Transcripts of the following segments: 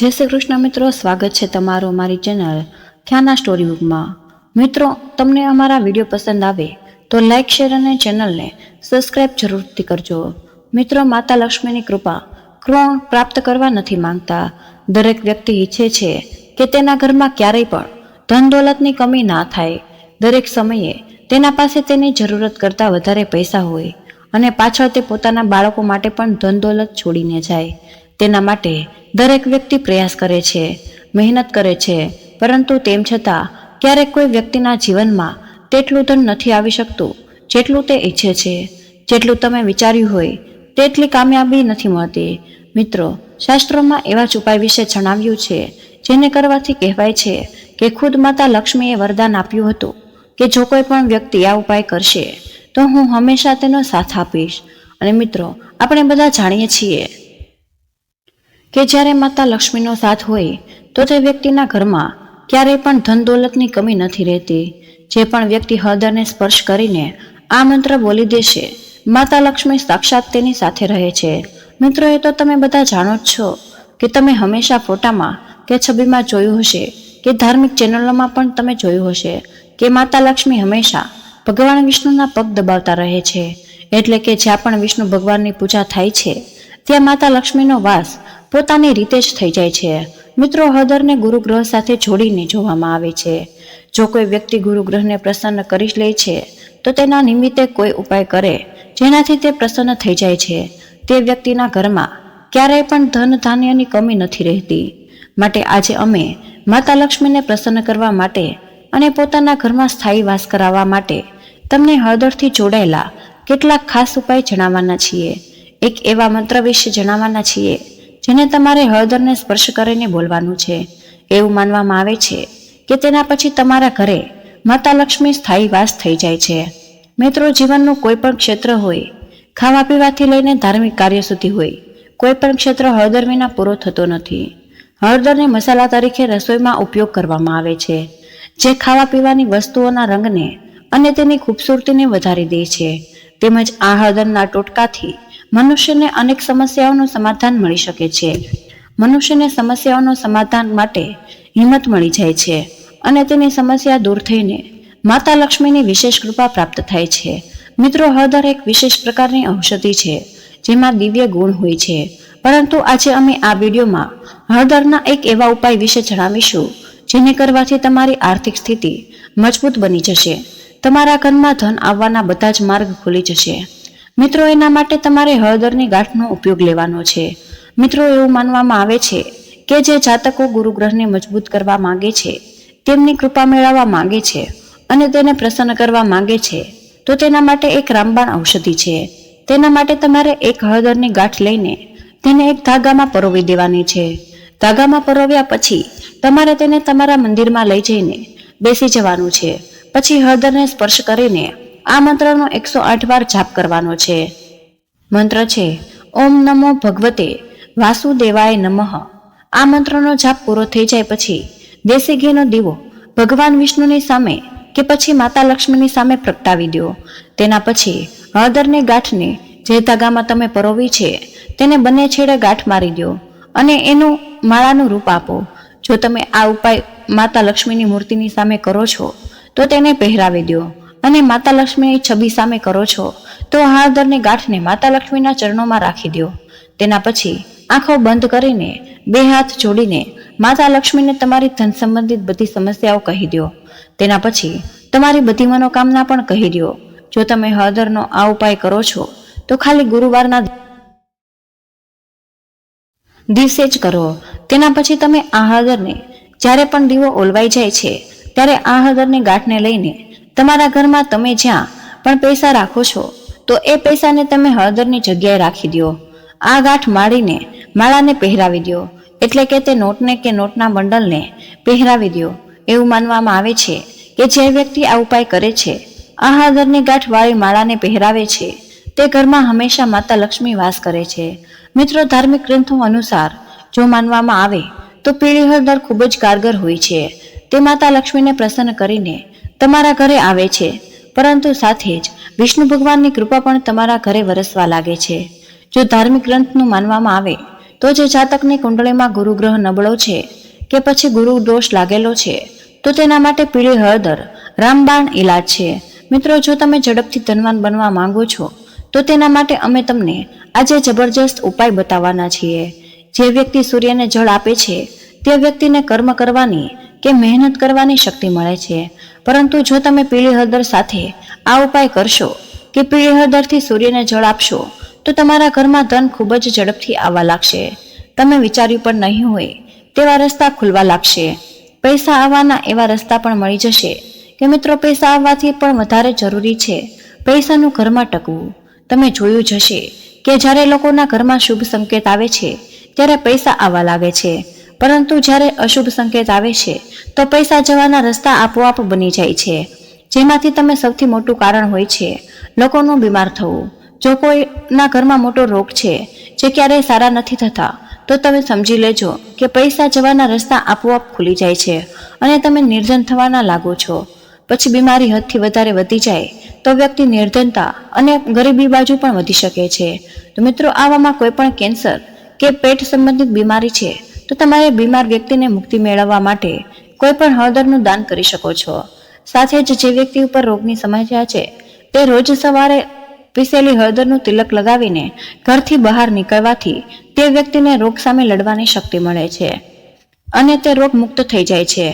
જય શ્રી કૃષ્ણ મિત્રો, સ્વાગત છે તમારું મારી ચેનલ ખ્યાના સ્ટોરી બુકમાં મિત્રો, તમને અમારા વીડિયો પસંદ આવે તો લાઇક શેર અને ચેનલને સબસ્ક્રાઇબ જરૂરથી કરજો. મિત્રો, માતા લક્ષ્મીની કૃપા કૃણ પ્રાપ્ત કરવા નથી માંગતા. દરેક વ્યક્તિ ઈચ્છે છે કે તેના ઘરમાં ક્યારેય પણ ધન દોલતની કમી ના થાય. દરેક સમયે તેના પાસે તેની જરૂરત કરતાં વધારે પૈસા હોય અને પાછળ તે પોતાના બાળકો માટે પણ ધન દોલત છોડીને જાય. તેના માટે દરેક વ્યક્તિ પ્રયાસ કરે છે, મહેનત કરે છે, પરંતુ તેમ છતાં ક્યારેક કોઈ વ્યક્તિના જીવનમાં તેટલું ધન નથી આવી શકતું જેટલું તે ઈચ્છે છે. જેટલું તમે વિચાર્યું હોય તેટલી કામયાબી નથી મળતી. મિત્રો, શાસ્ત્રોમાં એવા જ ઉપાય વિશે જણાવ્યું છે, જેને કરવાથી કહેવાય છે કે ખુદ માતા લક્ષ્મીએ વરદાન આપ્યું હતું કે જો કોઈ પણ વ્યક્તિ આ ઉપાય કરશે, તો હું હંમેશા તેનો સાથ આપીશ. અને મિત્રો, આપણે બધા જાણીએ છીએ કે જ્યારે માતા લક્ષ્મીનો સાથ હોય, તો તે વ્યક્તિના ઘરમાં ક્યારેય પણ ધન દોલતની કમી નથી રહેતી. જે પણ વ્યક્તિ હળદરને સ્પર્શ કરીને આ મંત્ર બોલી દેશે, માતા લક્ષ્મી સાક્ષાત તેની સાથે રહે છે. મિત્રો એ તો તમે બધા જાણો જ છો કે તમે હંમેશા ફોટામાં કે છબીમાં જોયું હશે કે ધાર્મિક ચેનલોમાં પણ તમે જોયું હશે કે માતા લક્ષ્મી હંમેશા ભગવાન વિષ્ણુના પગ દબાવતા રહે છે. એટલે કે જ્યાં પણ વિષ્ણુ ભગવાનની પૂજા થાય છે, ત્યાં માતા લક્ષ્મીનો વાસ પોતાની રીતે જ થઈ જાય છે. મિત્રો હળદરને ગુરુગ્રહ સાથે જોડીને જોવામાં આવે છે. જો કોઈ વ્યક્તિ ગુરુગ્રહને પ્રસન્ન કરી લે છે, તો તેના નિમિત્તે કોઈ ઉપાય કરે, જેનાથી તે પ્રસન્ન થઈ જાય છે. તે વ્યક્તિના ઘરમાં ક્યારેય પણ ધન ધાન્યની કમી નથી રહેતી. માટે આજે અમે માતા લક્ષ્મીને પ્રસન્ન કરવા માટે અને પોતાના ઘરમાં સ્થાયી વાસ કરાવવા માટે તમને હળદરથી જોડાયેલા કેટલાક ખાસ ઉપાય જણાવવાના છીએ. એક એવા મંત્ર વિશે જણાવવાના છીએ જેને તમારે હળદરને સ્પર્શ કરીને બોલવાનું છે. એવું માનવામાં આવે છે કે તેના પછી તમારા ઘરે માતા લક્ષ્મી સ્થાયી વાસ થઈ જાય છે. મિત્રો, જીવનનું કોઈ પણ ક્ષેત્ર હોય, ખાવા પીવાથી લઈને ધાર્મિક કાર્ય સુધી હોય, કોઈ પણ ક્ષેત્ર હળદર વિના પૂરો થતો નથી. હળદરને મસાલા તરીકે રસોઈમાં ઉપયોગ કરવામાં આવે છે, જે ખાવા પીવાની વસ્તુઓના રંગને અને તેની ખૂબસૂરતીને વધારી દે છે. તેમજ આ હળદરના ટોટકાથી મનુષ્યને અનેક સમસ્યાઓનું સમાધાન મળી શકે છે. મનુષ્યને સમસ્યાઓનું સમાધાન માટે હિંમત મળી જાય છે અને તેની સમસ્યા દૂર થઈને માતા લક્ષ્મીની વિશેષ કૃપા પ્રાપ્ત થાય છે. મિત્રો, હળદર એક વિશેષ પ્રકારની ઔષધિ છે, જેમાં દિવ્ય ગુણ હોય છે. પરંતુ આજે અમે આ વિડીયોમાં હળદરના એક એવા ઉપાય વિશે જણાવીશું, જેને કરવાથી તમારી આર્થિક સ્થિતિ મજબૂત બની જશે. તમારા ઘરમાં ધન આવવાના બધા જ માર્ગ ખુલી જશે. મિત્રો, એના માટે તમારે હળદરની ગાંઠનો ઉપયોગ લેવાનો છે. મિત્રો, એવું માનવામાં આવે છે કે જે જાતકો ગુરુગ્રહને મજબૂત કરવા માંગે છે, તેમની કૃપા મેળવવા માંગે છે અને તેને પ્રસન્ન કરવા માંગે છે, તો તેના માટે એક રામબાણ ઔષધિ છે. તેના માટે તમારે એક હળદરની ગાંઠ લઈને તેને એક ધાગામાં પરોવી દેવાની છે. ધાગામાં પરોવ્યા પછી તમારે તેને તમારા મંદિરમાં લઈ જઈને બેસી જવાનું છે. પછી હળદરને સ્પર્શ કરીને આ મંત્રનો એકસો આઠ વાર જાપ કરવાનો છે. મંત્ર છે, ઓમ નમો ભગવતે વાસુદેવાય નમઃ. આ મંત્રનો જાપ પૂરો થઈ જાય પછી દેશી ઘીનો દીવો ભગવાન વિષ્ણુની સામે કે પછી માતા લક્ષ્મીની સામે પ્રગટાવી દો. તેના પછી હળદરની ગાંઠને જે ધાગામાં તમે પરોવી છે, તેને બંને છેડે ગાંઠ મારી દો અને એનું માળાનું રૂપ આપો. જો તમે આ ઉપાય માતા લક્ષ્મીની મૂર્તિની સામે કરો છો, તો તેને પહેરાવી દો. અને માતા લક્ષ્મીની છબી સામે કરો છો, તો હળદરની ગાંઠને માતા લક્ષ્મીના ચરણોમાં રાખી દો તેના પછી આંખો બંધ કરીને બે હાથ જોડીને માતા લક્ષ્મીને તમારી ધન સંબંધિત બધી સમસ્યાઓ કહી દો તેના પછી તમારી બધી મનોકામના પણ કહી દો જો તમે હળદરનો આ ઉપાય કરો છો, તો ખાલી ગુરુવારના દિવસે જ કરો. તેના પછી તમે આ હળદરને જ્યારે પણ દીવો ઓલવાઈ જાય છે, ત્યારે આ હળદરની ગાંઠને લઈને તમારા ઘરમાં તમે જ્યાં પણ પૈસા રાખો છો, તો એ પૈસાને તમે હળદરની જગ્યાએ રાખી દો આ ગાંઠ માળીને, માળાને પહેરાવી દો એટલે કે તે નોટને કે નોટના બંડલને પહેરાવી દો એવું માનવામાં આવે છે કે જે વ્યક્તિ આ ઉપાય કરે છે, આ હળદરની ગાંઠ વાળી માળાને પહેરાવે છે, તે ઘરમાં હંમેશા માતા લક્ષ્મી વાસ કરે છે. મિત્રો, ધાર્મિક ગ્રંથો અનુસાર જો માનવામાં આવે, તો પીળી હળદર ખૂબ જ કારગર હોય છે. તે માતા લક્ષ્મીને પ્રસન્ન કરીને તમારા ઘરે આવે છે. પરંતુ સાથે જ વિષ્ણુ ભગવાનની કૃપા પણ તમારા ઘરે વરસવા લાગે છે. જો ધાર્મિક ગ્રંથનું માનવામાં આવે, તો જે જાતકની કુંડળીમાં ગુરુગ્રહ નબળો છે કે પછી ગુરુ દોષ લાગેલો છે, તો તેના માટે પીળી હળદર, રામબાણ ઈલાજ છે. મિત્રો, જો તમે ઝડપથી ધનવાન બનવા માંગો છો, તો તેના માટે અમે તમને આજે જબરજસ્ત ઉપાય બતાવવાના છીએ. જે વ્યક્તિ સૂર્યને જળ આપે છે, તે વ્યક્તિને કર્મ કરવાની કે મહેનત કરવાની શક્તિ મળે છે. પરંતુ જો તમે પીળી હળદર સાથે આ ઉપાય કરશો કે પીળી હળદરથી સૂર્યને જળ આપશો, તો તમારા ઘરમાં ધન ખૂબ જ ઝડપથી આવવા લાગશે. તમે વિચાર્યું પણ નહીં હોય તેવા રસ્તા ખુલવા લાગશે. પૈસા આવવાના એવા રસ્તા પણ મળી જશે કે મિત્રો, પૈસા આવવાથી પણ વધારે જરૂરી છે પૈસાનું ઘરમાં ટકવું. તમે જોયું જ હશે કે જ્યારે લોકોના ઘરમાં શુભ સંકેત આવે છે, ત્યારે પૈસા આવવા લાગે છે. પરંતુ જ્યારે અશુભ સંકેત આવે છે, તો પૈસા જવાના રસ્તા આપોઆપ બની જાય છે. જેમાંથી તમે સૌથી મોટું કારણ હોય છે, લોકોનું બીમાર થવું. જો કોઈના ઘરમાં મોટો રોગ છે, જે ક્યારેય સારા નથી થતા, તો તમે સમજી લેજો કે પૈસા જવાના રસ્તા આપોઆપ ખુલી જાય છે અને તમે નિર્ધન થવાના લાગો છો. પછી બીમારી હદથી વધારે વધી જાય, તો વ્યક્તિ નિર્ધનતા અને ગરીબી બાજુ પણ વધી શકે છે. તો મિત્રો, આવામાં કોઈ પણ કેન્સર કે પેટ સંબંધિત બીમારી છે તો તમારે બીમાર વ્યક્તિને મુક્તિ મેળવવા માટે કોઈ પણ હળદરનું દાન કરી શકો છો. સાથે જ જે વ્યક્તિ ઉપર રોગની સમસ્યા છે, તે રોજ સવારે પીસેલી હળદરનું તિલક લગાવીને ઘરથી બહાર નીકળવાથી તે વ્યક્તિને રોગ સામે લડવાની શક્તિ મળે છે. અને તે રોગ મુક્ત થઈ જાય છે.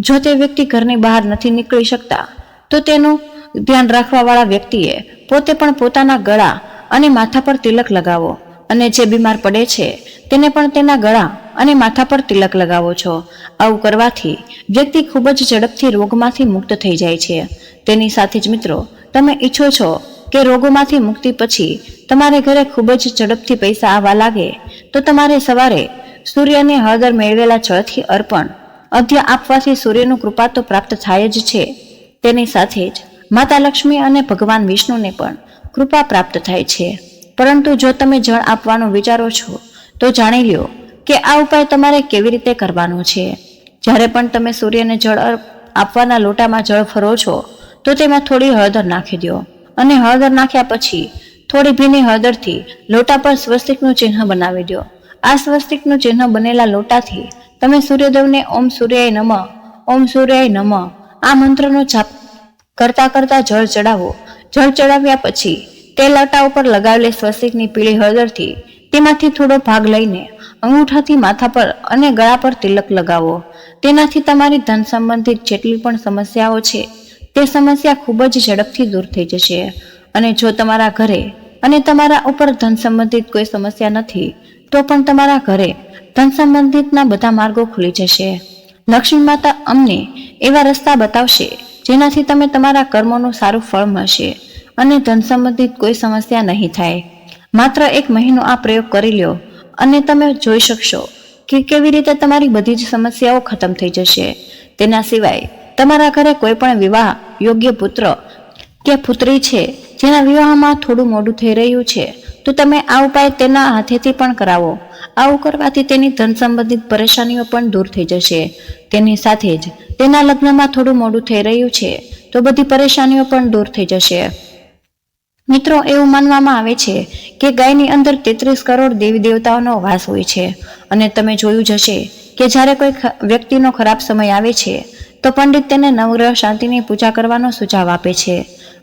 જો તે વ્યક્તિ ઘરની બહાર નથી નીકળી શકતા, તો તેનું ધ્યાન રાખવાવાળા વ્યક્તિએ પોતે પણ પોતાના ગળા અને માથા પર તિલક લગાવો. અને જે બીમાર પડે છે, તેને પણ તેના ગળા અને માથા પર તિલક લગાવો છો. આવું કરવાથી વ્યક્તિ ખૂબ જ ઝડપથી રોગમાંથી મુક્ત થઈ જાય છે. તેની સાથે જ મિત્રો, તમે ઈચ્છો છો કે રોગોમાંથી મુક્તિ પછી તમારે ઘરે ખૂબ જ ઝડપથી પૈસા આવવા લાગે, તો તમારે સવારે સૂર્યને હળદર મેળવેલા છળથી અર્પણ અધ્ય આપવાથી સૂર્યનું કૃપા તો પ્રાપ્ત થાય જ છે. તેની સાથે જ માતા લક્ષ્મી અને ભગવાન વિષ્ણુને પણ કૃપા પ્રાપ્ત થાય છે. પરંતુ જો તમે જળ આપવાનું વિચારો છો, તો જાણી લ્યો કે આ ઉપાય તમારે કેવી રીતે કરવાનો છે. જ્યારે પણ તમે સૂર્યને જળ આપવાના લોટામાં જળ ફરો છો, તો તેમાં થોડી હળદર નાખી દો. અને હળદર નાખ્યા પછી થોડી ભીની હળદરથી લોટા પર સ્વસ્તિકનું ચિહ્ન બનાવી દો. આ સ્વસ્તિકનું ચિહ્ન બનેલા લોટાથી તમે સૂર્યદેવને ઓમ સૂર્યાય નમ, ઓમ સૂર્યાય નમ આ મંત્રનો જાપ કરતા કરતા જળ ચડાવો. જળ ચડાવ્યા પછી તે લટા ઉપર લગાવેલી સ્વસ્તિકની પીળી હળદરથી તેમાંથી થોડો ભાગ લઈને અંગૂઠાથી માથા પર અને ગળા પર તિલક લગાવો. તેનાથી તમારી ધન સંબંધિત જેટલી પણ સમસ્યાઓ છે, તે સમસ્યા ખૂબ જ ઝડપથી દૂર થઈ જશે. અને જો તમારા ઘરે અને તમારા ઉપર ધન સંબંધિત કોઈ સમસ્યા નથી, તો પણ તમારા ઘરે ધન સંબંધિતના બધા માર્ગો ખુલી જશે. લક્ષ્મી માતા અમને એવા રસ્તા બતાવશે, જેનાથી તમે તમારા કર્મોનું સારું ફળ મળશે. અને ધન સંબંધિત કોઈ સમસ્યા નહીં થાય. માત્ર એક મહિનો આ પ્રયોગ કરી લ્યો અને તમે જોઈ શકશો કે કેવી રીતે તમારી બધી જ સમસ્યાઓ ખતમ થઈ જશે. તેના સિવાય તમારા ઘરે કોઈ પણ વિવાહ યોગ્ય પુત્ર કે પુત્રી છે જેના વિવાહમાં થોડું મોડું થઈ રહ્યું છે, તો તમે આ ઉપાય તેના હાથેથી પણ કરાવો. આવું કરવાથી તેની ધન સંબંધિત પરેશાનીઓ પણ દૂર થઈ જશે. તેની સાથે જ તેના લગ્નમાં થોડું મોડું થઈ રહ્યું છે, તો બધી પરેશાનીઓ પણ દૂર થઈ જશે. મિત્રો, એવું માનવામાં આવે છે કે ગાયની અંદર તેત્રીસ કરોડ દેવી દેવતાઓનો વાસ હોય છે. અને તમે જોયું જ હશે કે જ્યારે કોઈ વ્યક્તિનો ખરાબ સમય આવે છે, તો પંડિત તેને નવગ્રહ શાંતિની પૂજા કરવાનો સુઝાવ આપે છે.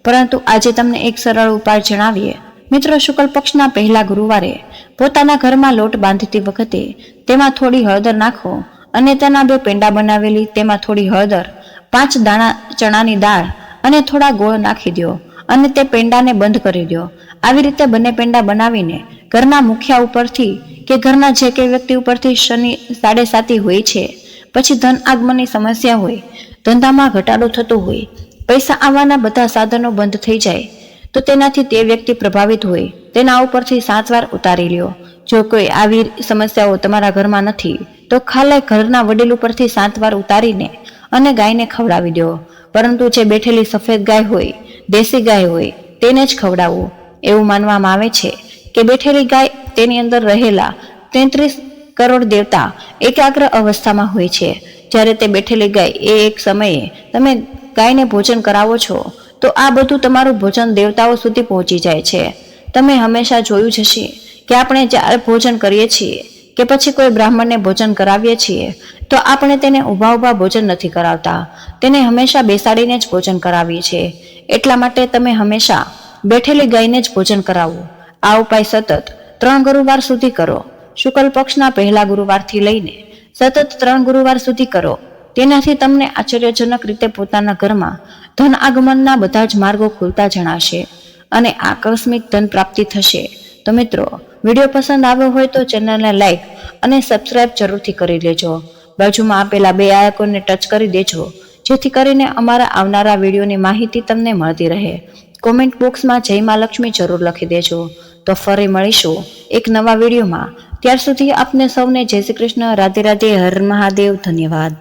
પરંતુ આજે તમને એક સરળ ઉપાય જણાવીએ. મિત્રો, શુક્લ પક્ષના પહેલા ગુરુવારે પોતાના ઘરમાં લોટ બાંધતી વખતે તેમાં થોડી હળદર નાખો અને તેના બે પેંડા બનાવેલી, તેમાં થોડી હળદર, પાંચ દાણા ચણાની દાળ અને થોડા ગોળ નાખી દો. અને તે પેંડાને બંધ કરી દો આવી રીતે બંને પેંડા બનાવીને ઘરના મુખિયા ઉપરથી કે ઘરના જે કે વ્યક્તિ ઉપરથી શનિ સાડે સાતી હોય છે, પછી ધન આગમનની સમસ્યા હોય, ધંધામાં ઘટાડો થતો હોય, પૈસા આવવાના બધા સાધનો બંધ થઈ જાય, તો તેનાથી તે વ્યક્તિ પ્રભાવિત હોય. તેના ઉપરથી સાત વાર ઉતારી લ્યો. જો કોઈ આવી સમસ્યાઓ તમારા ઘરમાં નથી, તો ખાલે ઘરના વડીલ ઉપરથી સાત વાર ઉતારીને અને ગાયને ખવડાવી દો. પરંતુ જે બેઠેલી સફેદ ગાય હોય દેશી ગાય હોય, તેને જ ખવડાવવું. એવું માનવામાં આવે છે કે બેઠેલી ગાય તેની અંદર રહેલા તેત્રીસ કરોડ દેવતા એકાગ્ર અવસ્થામાં હોય છે. જ્યારે તે બેઠેલી ગાય એ એક સમયે તમે ગાયને ભોજન કરાવો છો, તો આ બધું તમારું ભોજન દેવતાઓ સુધી પહોંચી જાય છે. તમે હંમેશા જોયું જ હશે કે આપણે જ્યારે ભોજન કરીએ છીએ કે પછી કોઈ બ્રાહ્મણને ભોજન કરાવીએ છીએ, તો આપણે તેને ઊભા ઊભા ભોજન નથી કરાવતા. તેને હંમેશા બેસાડીને જ ભોજન કરાવીએ છીએ. એટલા માટે તમે હંમેશા બેઠેલી ગાયને જ ભોજન કરાવવું આ ઉપાય સતત ત્રણ ગુરુવાર સુધી કરો. શુક્લ પક્ષના પહેલા ગુરુવારથી લઈને સતત ત્રણ ગુરુવાર સુધી કરો. તેનાથી તમને આશ્ચર્યજનક રીતે પોતાના ઘરમાં ધન આગમનના બધા જ માર્ગો ખુલતા જણાશે અને આકસ્મિક ધન પ્રાપ્તિ થશે. તો મિત્રો વીડિયો પસંદ આવ્યો હોય તો ચેનલને લાઈક અને સબસ્ક્રાઇબ જરૂરથી કરી લેજો. બાજુમાં આપેલા બે આયકોને ટચ કરી દેજો, જેથી કરીને અમારા આવનારા વિડીયોની માહિતી તમને મળતી રહે. કોમેન્ટ બોક્સમાં જય મા લક્ષ્મી જરૂર લખી દેજો. તો ફરી મળીશું એક નવા વિડીયોમાં. ત્યાર સુધી આપને સૌને જય શ્રી કૃષ્ણ, રાધે રાધે, હર મહાદેવ, ધન્યવાદ.